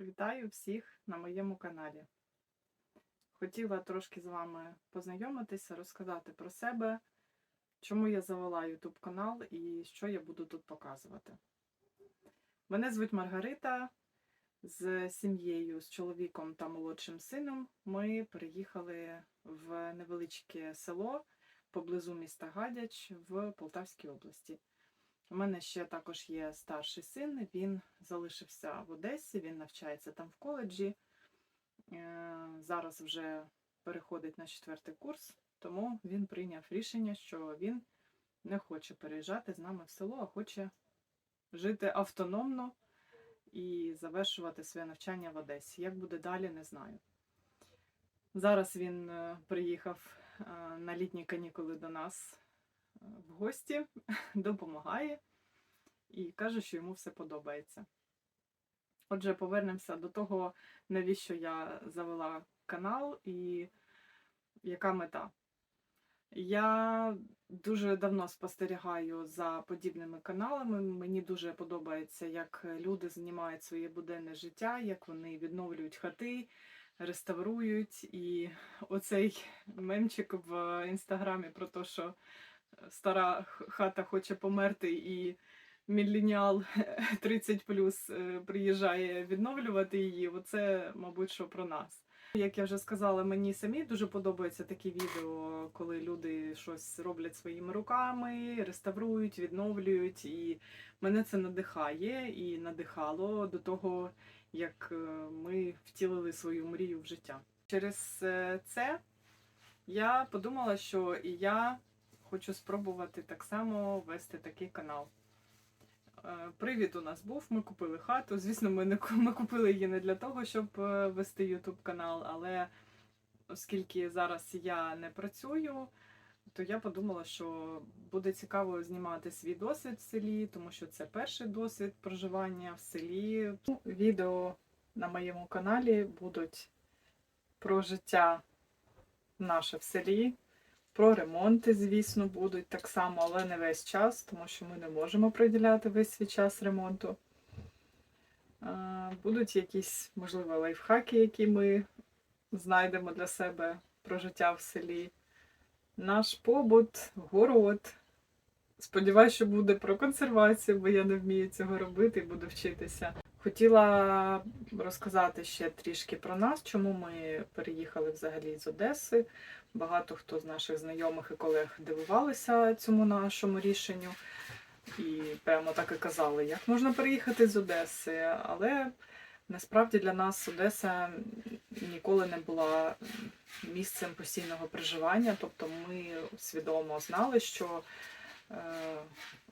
Вітаю всіх на моєму каналі. Хотіла трошки з вами познайомитися, розказати про себе, чому я завела YouTube канал і що я буду тут показувати. Мене звуть Маргарита. З сім'єю, з чоловіком та молодшим сином ми переїхали в невеличке село поблизу міста Гадяч в Полтавській області. У мене ще також є старший син, він залишився в Одесі, він навчається там в коледжі. Е, Зараз вже переходить на четвертий курс, тому він прийняв рішення, що він не хоче переїжджати з нами в село, а хоче жити автономно і завершувати своє навчання в Одесі. Як буде далі, не знаю. Зараз він е, приїхав е, на літні канікули до нас в гості, допомагає і каже, що йому все подобається. Отже, повернемося до того, навіщо я завела канал і яка мета. Я дуже давно спостерігаю за подібними каналами. Мені дуже подобається, як люди знімають своє буденне життя, як вони відновлюють хати, реставрують. І оцей мемчик в інстаграмі про те, що стара хата хоче померти, і міленіал 30 плюс приїжджає відновлювати її. Оце, мабуть, що про нас. Як я вже сказала, мені самі дуже подобаються такі відео, коли люди щось роблять своїми руками, реставрують, відновлюють. І мене це надихає і надихало до того, як е, ми втілили свою мрію в життя. Через е, це я подумала, що і я хочу спробувати так само вести такий канал. Е, Привід у нас був. Ми купили хату. Звісно, ми не ми купили її не для того, щоб е, вести YouTube канал, але оскільки зараз я не працюю, то я подумала, що буде цікаво знімати свій досвід в селі, тому що це перший досвід проживання в селі. Ну, Відео на моєму каналі будуть про життя наше в селі. Про ремонти, звісно, будуть так само, але не весь час, тому що ми не можемо приділяти весь свій час ремонту. Будуть якісь, можливо, лайфхаки, які ми знайдемо для себе про життя в селі. Наш побут, город. Сподіваюсь, що буде про консервацію, бо я не вмію цього робити і буду вчитися. Хотіла розказати ще трішки про нас, чому ми переїхали взагалі з Одеси. Багато хто з наших знайомих і колег дивувалися цьому нашому рішенню. І прямо так і казали, як можна переїхати з Одеси. Але насправді для нас Одеса ніколи не була місцем постійного проживання. Тобто ми свідомо знали, що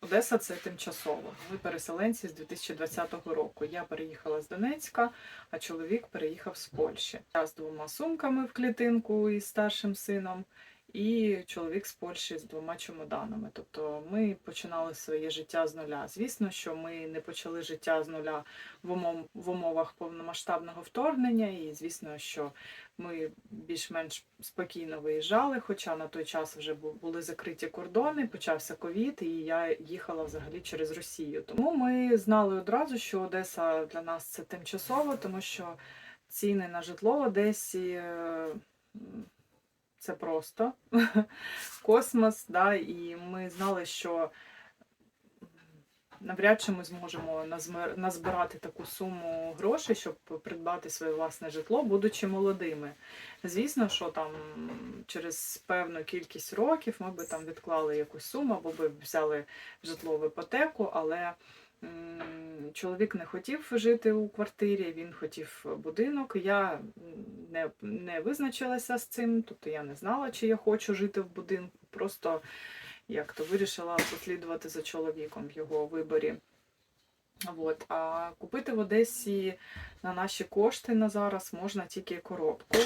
Одеса це тимчасово. Ми переселенці з 2020 року. Я переїхала з Донецька, а чоловік переїхав з Польщі. Я з двома сумками в клітинку із старшим сином, і чоловік з Польщі з двома чемоданами. Тобто ми починали своє життя з нуля. Звісно, що ми не почали життя з нуля в, умов, в умовах повномасштабного вторгнення, і звісно, що ми більш-менш спокійно виїжджали, хоча на той час вже були закриті кордони, почався ковід, і я їхала взагалі через Росію. Тому ми знали одразу, що Одеса для нас це тимчасово, тому що ціни на житло в Одесі. Це просто космос, да, і ми знали, що навряд чи ми зможемо назбирати таку суму грошей, щоб придбати своє власне житло, будучи молодими. Звісно, що там через певну кількість років ми би там відклали якусь суму або би взяли житло в іпотеку, але чоловік не хотів жити у квартирі, він хотів будинок. Я не, не визначилася з цим, тобто я не знала, чи я хочу жити в будинку. Просто як то вирішила послідувати за чоловіком в його виборі. От. А купити в Одесі на наші кошти на зараз можна тільки коробку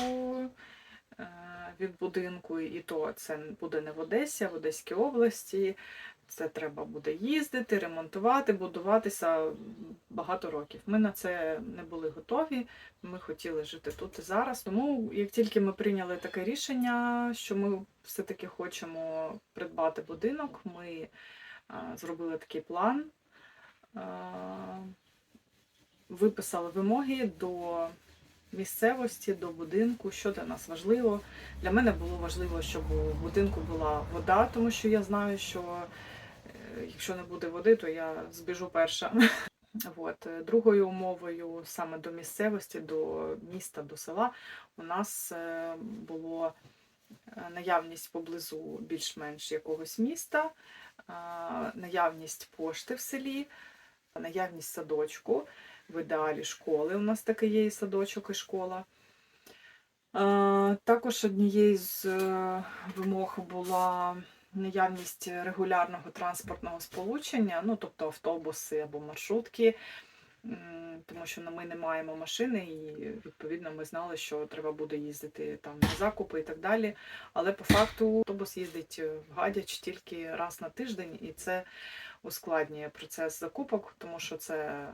від будинку, і то це буде не в Одесі, а в Одеській області. Це треба буде їздити, ремонтувати, будуватися багато років. Ми на це не були готові. Ми хотіли жити тут і зараз. Тому як тільки ми прийняли таке рішення, що ми все-таки хочемо придбати будинок, ми зробили такий план. Виписали вимоги до місцевості, до будинку, що для нас важливо. Для мене було важливо, щоб у будинку була вода, тому що я знаю, що е, якщо не буде води, то я збіжу перша. От. е, Другою умовою саме до місцевості, до міста, до села у нас е, було наявність поблизу більш-менш якогось міста, наявність пошти в селі, наявність садочку, в ідеалі школи. У нас таки є і садочок, і школа. Е, Також однією з е, вимог була наявність регулярного транспортного сполучення, ну тобто автобуси або маршрутки, тому що ми не маємо машини, і відповідно ми знали, що треба буде їздити там на закупи і так далі. Але по факту автобус їздить в Гадяч тільки раз на тиждень, і це ускладнює процес закупок, тому що це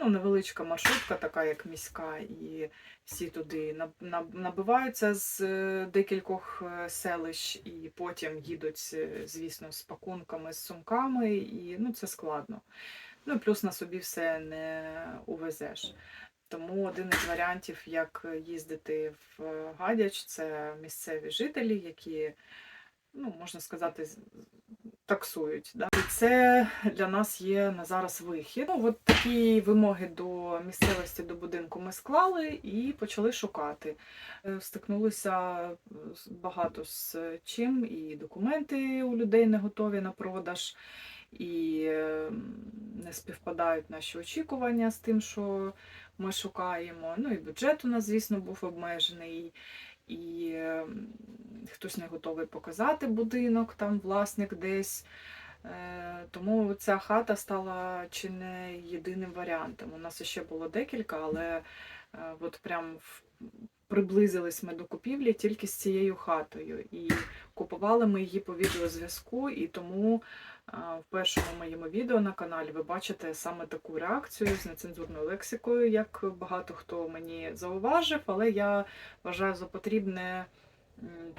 ну, невеличка маршрутка, така як міська, і всі туди наб- наб- набиваються з е, декількох е, селищ, і потім їдуть, е, звісно, з пакунками, з сумками, і ну, це складно. Ну плюс на собі все не увезеш. Тому один із варіантів, як їздити в Гадяч, це місцеві жителі, які, ну, можна сказати, таксують. Да? І це для нас є на зараз вихід. Ну, от такі вимоги до місцевості, до будинку ми склали і почали шукати. Е, Стикнулися багато з чим, і документи у людей не готові на продаж, і е, не співпадають наші очікування з тим, що ми шукаємо. Ну і бюджет у нас, звісно, був обмежений. І хтось не готовий показати будинок, там власник десь. Е, Тому ця хата стала чи не єдиним варіантом. У нас ще було декілька, але е, от прям приблизились ми до купівлі тільки з цією хатою. І купували ми її по відеозв'язку, і тому в першому моєму відео на каналі ви бачите саме таку реакцію з нецензурною лексикою, як багато хто мені зауважив, але я вважаю за потрібне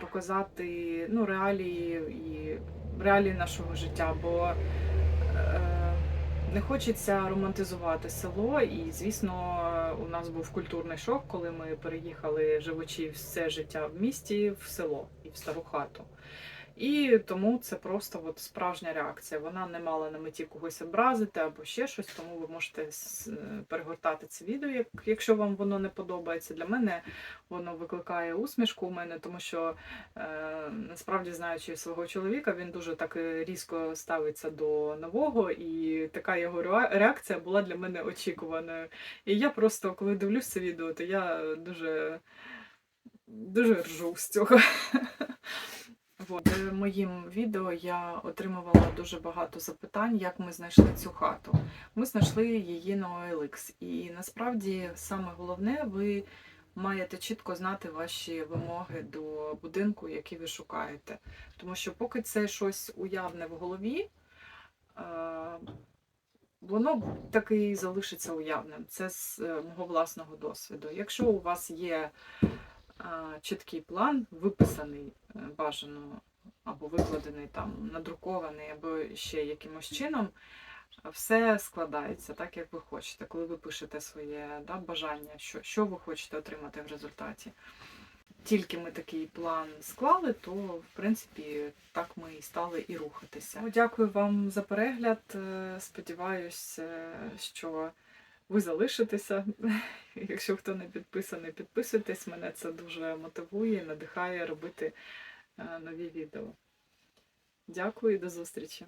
показати ну, реалії і реалії нашого життя, бо е, не хочеться романтизувати село. І, звісно, у нас був культурний шок, коли ми переїхали живучи все життя в місті в село і в стару хату. І тому це просто от справжня реакція. Вона не мала на меті когось образити або ще щось, тому ви можете перегортати це відео, якщо вам воно не подобається. Для мене воно викликає усмішку у мене, тому що е, насправді знаючи свого чоловіка, він дуже так е, різко ставиться до нового, і така його реакція була для мене очікуваною. І я просто, коли дивлюсь це відео, то я дуже, дуже ржу з цього. Вот. е, Моїм відео я отримувала дуже багато запитань, як ми знайшли цю хату. Ми знайшли її на OLX. І насправді саме головне, ви маєте чітко знати ваші вимоги до будинку, який ви шукаєте. Тому що поки це щось уявне в голові, е, воно таки і залишиться уявним. Це з е, мого власного досвіду. Якщо у вас є чіткий план, виписаний бажано або викладений там, надрукований, або ще якимось чином, все складається так, як ви хочете, коли ви пишете своє да, бажання, що, що ви хочете отримати в результаті. Тільки ми такий план склали, то в принципі так ми і стали і рухатися. Дякую вам за перегляд. Е, Сподіваюсь, е, що ви залишитеся. Якщо хто не підписаний, підписуйтесь. Мене це дуже мотивує, надихає робити нові відео. Дякую і до зустрічі!